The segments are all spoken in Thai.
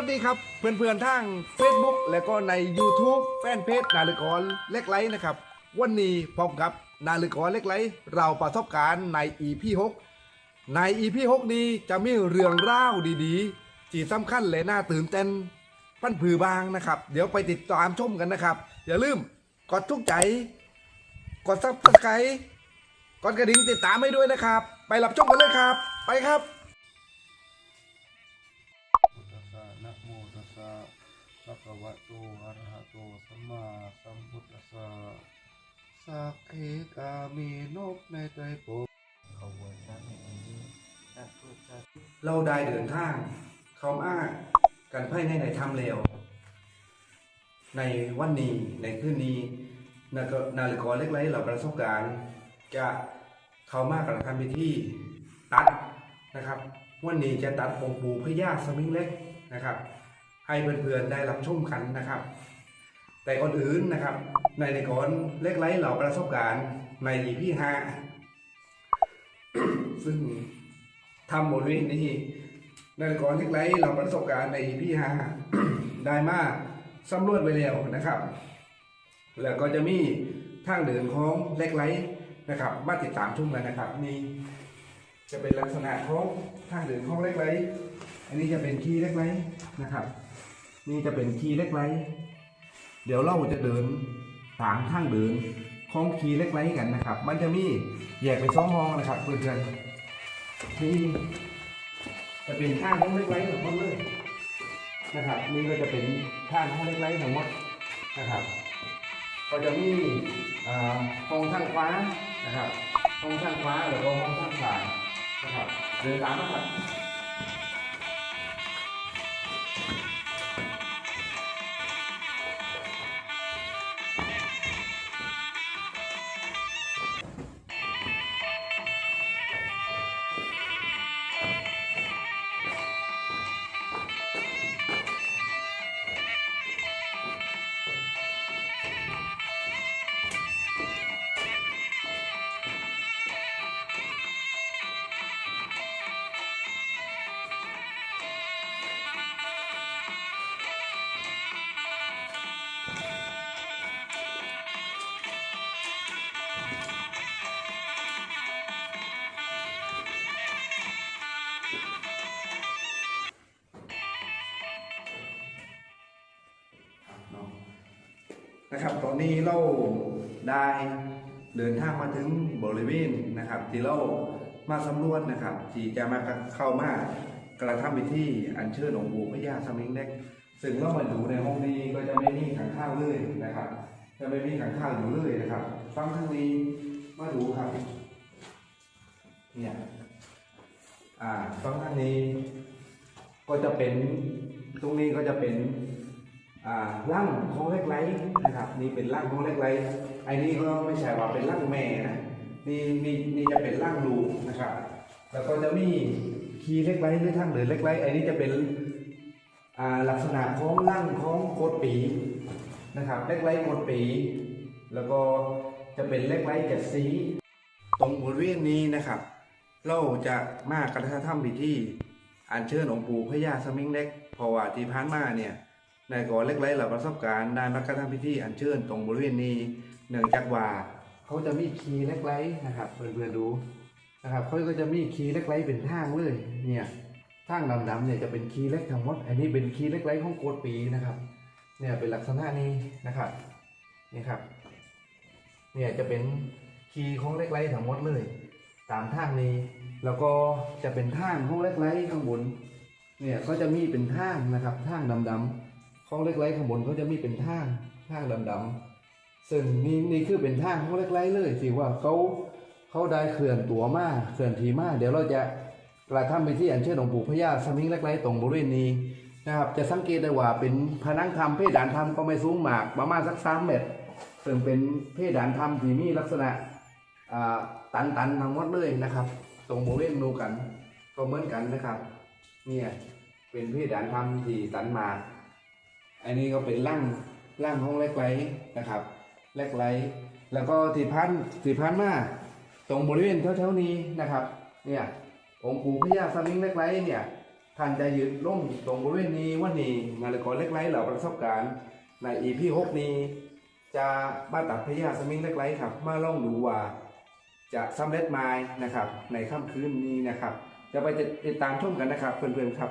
สวัสดีครับ เพื่อนๆทาง Facebook และก็ใน YouTube แฟนเพจนาฬิกรเล็กไลท์นะครับ วันนี้พบกับนาฬิกรเล็กไลท์เราประสบการณ์ใน EP 6 ใน EP 6 นี้จะมีเรื่องเล่าดีๆที่สำคัญและน่าตื่นเต้นปั้นผือบางนะครับ เดี๋ยวไปติดตามชมกันนะครับ อย่าลืมกดทุกใจ กดซับสไครต์กดกระดิ่งติดตามให้ด้วยนะครับ ไปรับชมกันเลยครับ ไปครับ วะโตอะระหะโตสัมมาสัมพุทธัสสะสักเขกามีนกในใจผมเขาบวชชาตินี้ชาติพุทธชาติเราได้เดินทาง เขาอ้ากันภายในในถ้ำแล้วในวันนี้ในคืนนี้นาฬิกานาฬิกาเล็กๆเราประสบการณ์จะเข้ามากระทำพิธีตัดนะครับ วันนี้จะตัดองค์ปู่พญาสมิงเล็กนะครับ ให้เพื่อนๆได้รับชมกันนะครับ แต่ก่อนอื่นนะครับ ในในก่อนเล็กๆเราประสบการณ์ในอีพีห้าซึ่งทำบทวินี้ในก่อนที่ไรเราประสบการณ์ในพี่ฮาได้มากสำรวจไปแล้วนะครับ แล้วก็จะมีทางเดินของเล็กไรนะครับมาติดตามชมกันนะครับนี่จะเป็นลักษณะของทางเดินของเล็กไรอันนี้จะเป็นคีย์เล็กไรนะครับ นี่จะเป็นคีย์เล็กไรเดี๋ยวเราจะเดินทางทางเดินของคีย์เล็กไรกันนะครับ มันจะมีแยกเป็นสองห้องนะครับเพื่อนๆนี่จะเป็นข้างห้องเล็กๆทั้งหมดเลยนะครับ นี่ก็จะเป็นข้างห้องเล็กๆทั้งหมดนะครับ ก็จะมีอ่าห้องข้างขวานะครับห้องข้างขวาแล้วก็ห้องข้างซ้ายนะครับเดินตามนะครับ นะครับ ตอนนี้เราได้เดินทางมาถึงบริเวณนะครับ ที่เรามาสำรวจนะครับ ที่จะมาเข้ามากระทำพิธีอัญเชิญองค์ปู่พญาสมิงเล็กซึ่งเรามาดูในห้องนี้ก็จะไม่มีขังข้าวเลยนะครับ จะไม่มีขังข้าวอยู่เลยนะครับฟังทางนี้มาดูครับเนี่ยอ่าฟังทางนี้ก็จะเป็นตรงนี้ก็จะเป็น ร่างของเล็กไรนะครับ นี่เป็นร่างของเล็กไรไอ้นี่ก็ไม่ใช่ว่าเป็นร่างแม่นะนี่นี่นี่จะเป็นร่างลูกนะครับ แล้วก็จะมีคีเล็กไรหรือทางเดินเล็กไรไอ้นี่จะเป็นลักษณะของร่างของโคดปีนะครับเล็กไรโคดปี แล้วก็จะเป็นเล็กไรจ็ดสี ตรงบริเวณนี้นะครับ เราจะมากระทำพิธีอัญเชิญองค์ปู่พญาสมิงเล็กเพราะว่าที่ผ่านมาเนี่ย ในก่อนเล็กๆเหล่าประสบการณ์ได้มากระทำพิธีอัญเชิญตรงบริเวณนี้เนื่องจากว่าเขาจะมีคีเล็กๆนะครับเพื่อนๆดูนะครับเขาก็จะมีคีเล็กๆเป็นทางเลยเนี่ยทางดำๆเนี่ยจะเป็นคีเล็กทั้งหมดอันนี้เป็นคีเล็กๆของโกดปีนะครับ เนี่ยเป็นลักษณะนี้นะครับนี่ครับเนี่ยจะเป็นคีของเล็กๆทั้งหมดเลย ตามทางนี้ แล้วก็จะเป็นทางของเล็กๆข้างบนเนี่ยก็จะมีเป็นทางนะครับทางดำๆ ของเล็กๆข้างบนเขาจะมีเป็นทางทางดำๆซึ่งนี่นี่คือเป็นทางของเล็กๆเลยสิว่าเขาเขาได้เคลื่อนตัวมาเคลื่อนทีมาเดี๋ยวเราจะกระทำไปที่อัญเชิญหลวงปู่พญาสมิงเล็กๆตรงบริเวณนี้นะครับจะสังเกตได้ว่าเป็นพนังธรรมเพดานธรรมก็ไม่สูงมากประมาณสักสามเมตรซึ่งเป็นเพดานธรรมที่มีลักษณะตันๆทั้งหมดเลยนะครับ ตรงบริเวณนูกันก็เหมือนกันนะครับ เนี่ยเป็นเพดานธรรมที่ตันมา อันนี้ก็เป็นร่างร่างของเล็กไรนะครับเล็กไรแล้วก็ที่พันที่พันมาตรงบริเวณแถวๆนี้นะครับ เนี่ยองค์ปู่พญาสมิงเล็กไรเนี่ยท่านจะยืนลงตรงบริเวณนี้วันนี้งานละครเล็กไร้เหล่าประสบการณ์ในอีพีหกนี้ จะบ้านตัดพญาสมิงเล็กไร้ครับ มาลองดูว่าจะสำเร็จไหมนะครับ ในค่ำคืนนี้นะครับ จะไปติดตามชมกันนะครับเพื่อนๆครับ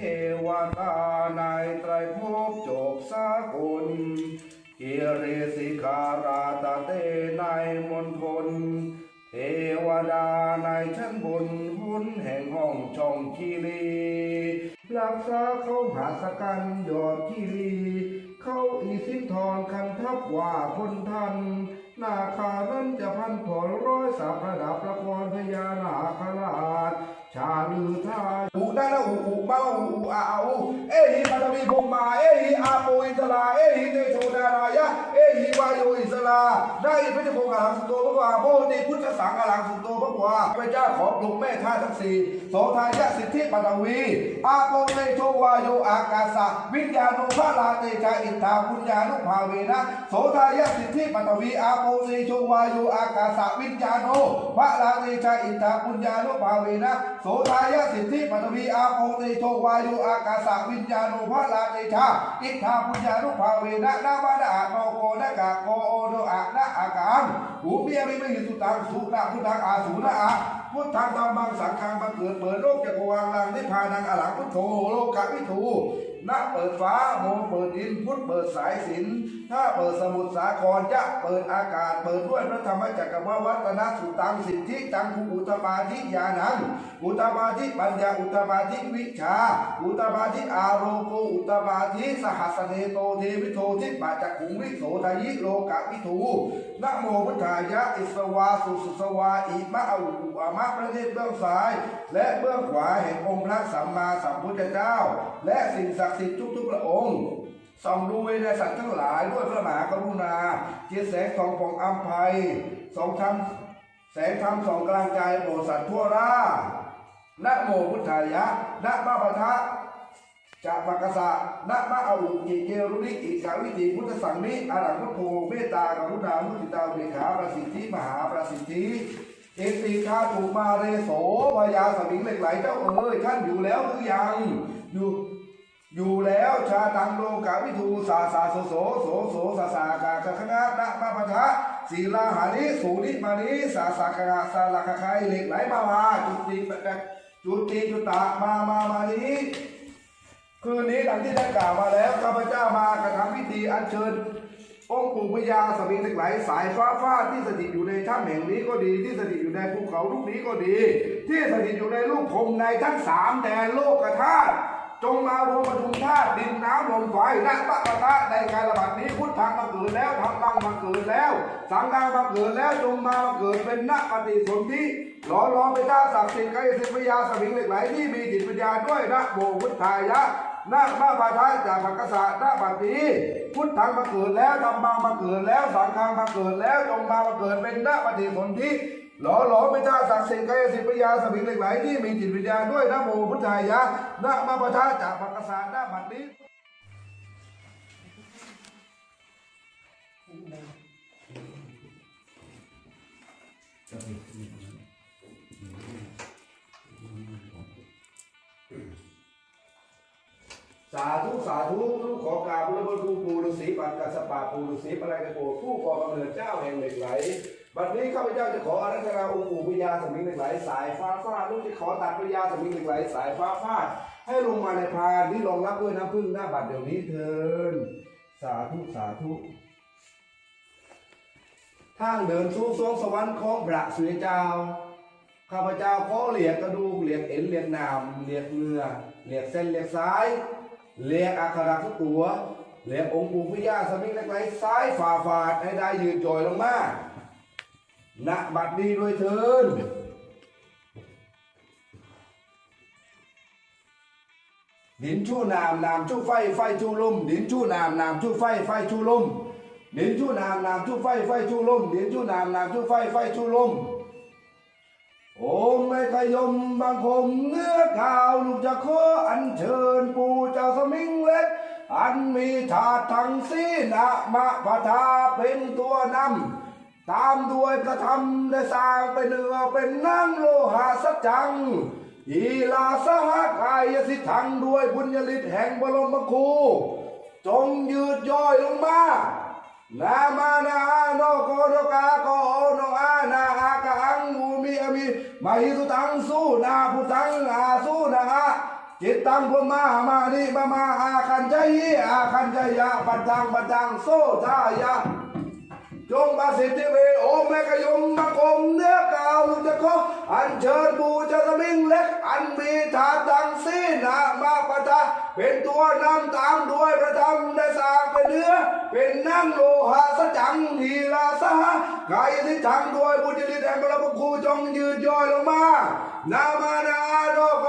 ริสิการาตเตในมณฑลเทวดาในชั้นบนหุนแห่งห้องช่องคีรีรักษาเขาหาสกันยอดคีรีเข้าอีสินทรคันทับว่าคนทันนาคานั้นจะพันผลร้อยสามระดับละครพญานาคราชชาลือทาอูได้ละอูอูมาอูอูอาอูเอหิปัตมีภูมาเอหิอาโปอิสลาเอหิเตโช วายโยอิสลาได้พระเจ้าพงศ์อลังสุโตพระวาโบดีพุทธสังอลังสุโตพระวาพระเจ้าขอปลุกแม่ท่าทั้งสี่โสทายะสิทธิปัตวี อาโปเตโชวายโยอากาสะวิญญาณุภาลาเตชาอิทธาปุญญานุภาเวนะโสทายะสิทธิปัตวี อาโปเตโชวายโยอากาสะวิญญาโนภาลาเตชาอิทธาปุญญานุภาเวนะโสทายะสิทธิปัตวีอาโปเตโชวายโยอากาสะวิญญาโนภาลาเตชาอิทธาปุญญานุภาเวนะนามานะอะโนโกนะกะโกโอโนอะนะอาการหูเมียไม่ไม่หิสุตังสุนะพุทธังอาสุนะอะพุทธังธรรมังสังฆังบังเกิดเปิดโลกจักรวาลลังนิพพานังอรหังพุทโธโลกะวิถู นะเปิดฟ้าโมเปิดดินพุทธเปิดสายสินถ้าเปิดสมุทรสาครจะเปิดอากาศ เปิดด้วยพระธรรมจักรววัฒนสุตังสิทธิตังคุอุตปาทิญาณังอุตปาทิปัญญาอุตปาทิวิชา อุตปาทิอารโกอุตปาทิสหัสเนโตเทวิโททิปาจักขุงวิโสทายิโลกะวิทูนะโมพุทธายะอิสวาสุสุสวาอิมะอาอุอามะประเทศเบื้องซ้าย และเบื้องขวาแห่งองค์พระสัมมาสัมพุทธเจ้า และสิ่งศักดิ์สิทธิ์ทุกๆพระองค์ส่องดูเวในสัตว์ทั้งหลายด้วยพระมหากรุณาเจียแสงทองผ่องอัมภัยสองธรรมแสงธรรมสองกลางใจโปรดสัตว์ทั่วรานะโมพุทธายะนะมะปะทะจะปักกะสะนะมะอาอุกิเกรุนิอิกาวิธีพุทธสังนิอารังพุทโธเมตตากรุณามุติตาเบขาประสิทธิมหาประสิทธิเอติคาตุมาเรโสพยาสมิงเหล็กไหลเจ้าเอ๋ยท่านอยู่แล้วหรือยังอยู่ อยู่แล้วชาตังโลกาวิทูสาสาโสโสโสโสสาสากากะคณะนะมาปะทะศีลาหานิสูนิมานิสาสากะสาลาคาคายเหล็กไหลมามาจุติปะจุติจุตะมามามานี้คืนนี้ดังที่ได้กล่าวมาแล้วข้าพเจ้ามากระทำพิธีอัญเชิญ องค์ปู่พญาสมิงเหล็กไหลสายฟ้าฟาดที่สถิตอยู่ในถ้ำแห่งนี้ก็ดีที่สถิตอยู่ในภูเขาลูกนี้ก็ดี ที่สถิตอยู่ในลูกพรมในทั้งสามแดนโลกธาตุ จงมารวมประชุมธาตุดินน้ำลมไฟและปะปะทะในการระบาดนี้พุทธังมาเกิดแล้วธรรมังมาเกิดแล้ว สังฆังมาเกิดแล้วจงมาเกิดเป็นนักปฏิสนธิหล่อล้อมไปท่าศักดิ์สิทธิ์ไกรสิทธิ์พญาสมิงเหล็กไหลที่มีจิตวิญญาณด้วยนะโมพุทธายะนาคมาบาทาจากภักษาหน้าบัดนี้พุทธังมาเกิดแล้วธรรมังมาเกิดแล้ว สังฆังมาเกิดแล้วจงมามาเกิดเป็นนาปฏิสนธิ หล่อหลอมไม่ท่าศักดิ์สิทธิ์กายสิทธิ์ปัญญาสมิงเหล็กไหลที่มีจิตวิญญาณด้วยนะโมพุทธายะนะมาปะทาจากปักกษาหน้าบัดนี้ สาธุสาธุลูกขอกราบพระบรมครูฤาษีปันกัสปะปูฤาษีปะไรกระโปผู้ก่อกำเนิดเจ้าแห่งเหล็กไหล บัดนี้ข้าพเจ้าจะขออารัธนาองค์ปู่พญาสมิงเหล็กไหลสายฟ้าฟาดลูกจะขอตัดพญาสมิงเหล็กไหลสายฟ้าฟาดให้ลงมาในพานที่รองรับด้วยน้ำพึ่งหน้าบัดเดี๋ยวนี้เถินสาธุสาธุทางเดินสู่สวงสวรรค์ของพระสุริยเจ้าข้าพเจ้าขอเหลียกกระดูกเหลียกเอ็นเหลียกนามเหลียกเนื้อเหลียกเส้นเหลียกสาย เลียอักขระทุกตัวเลียองค์ปู่พญาสมิงเล็กไหลซ้ายฝ่าฝาดให้ได้ยืนจอยลงมาณบัดนี้ด้วยเถินดินชู้น้ำน้ำชู้ไฟไฟชู้ลมดินชู้น้ำน้ำชู้ไฟไฟชู้ลมดินชู้น้ำน้ำชู้ไฟไฟชู้ลมดินชู้น้ำน้ำชู้ไฟไฟชู้ลม โอมไม่ขยมบางคมเนื้อข่าวลูกจะขออัญเชิญปู่เจ้าสมิงเล็ก อันมีถาดทั้งสีนะมะพะทาเป็นตัวนำตามด้วยกระทำได้สร้างเป็นเนื้อเป็นนังโลหะสัจจังอีลาสหกายสิทังด้วยบุญญาฤทธิ์แห่งบรมครูจงยืดย่อยลงมา นามานาโนโกโนกาโกโนอานาอากะอังมูมีอมีมาหิสุตังสู้นาพุตังอาสู้นาอาจิตตังพมามานิมามาอาคันใจยอาคันใจยะปัจจังปัจจังโซทายะ จงประสิทธิเวโอมแมกยมมากมเนื้อกาวลุจะขออันเชิญบูจะสมิงเล็ก อันมีถาตังสีนามาปะทะเป็นตัวนำตามด้วยพระธรรมได้สางเป็นเนื้อ เป็นน้ำโลหะสัจจังทีลาสหกายทิทังด้วยบุญญาฤทธิ์แห่งพระพุทธคูจงยืดย่อยลงมา นามานาโนก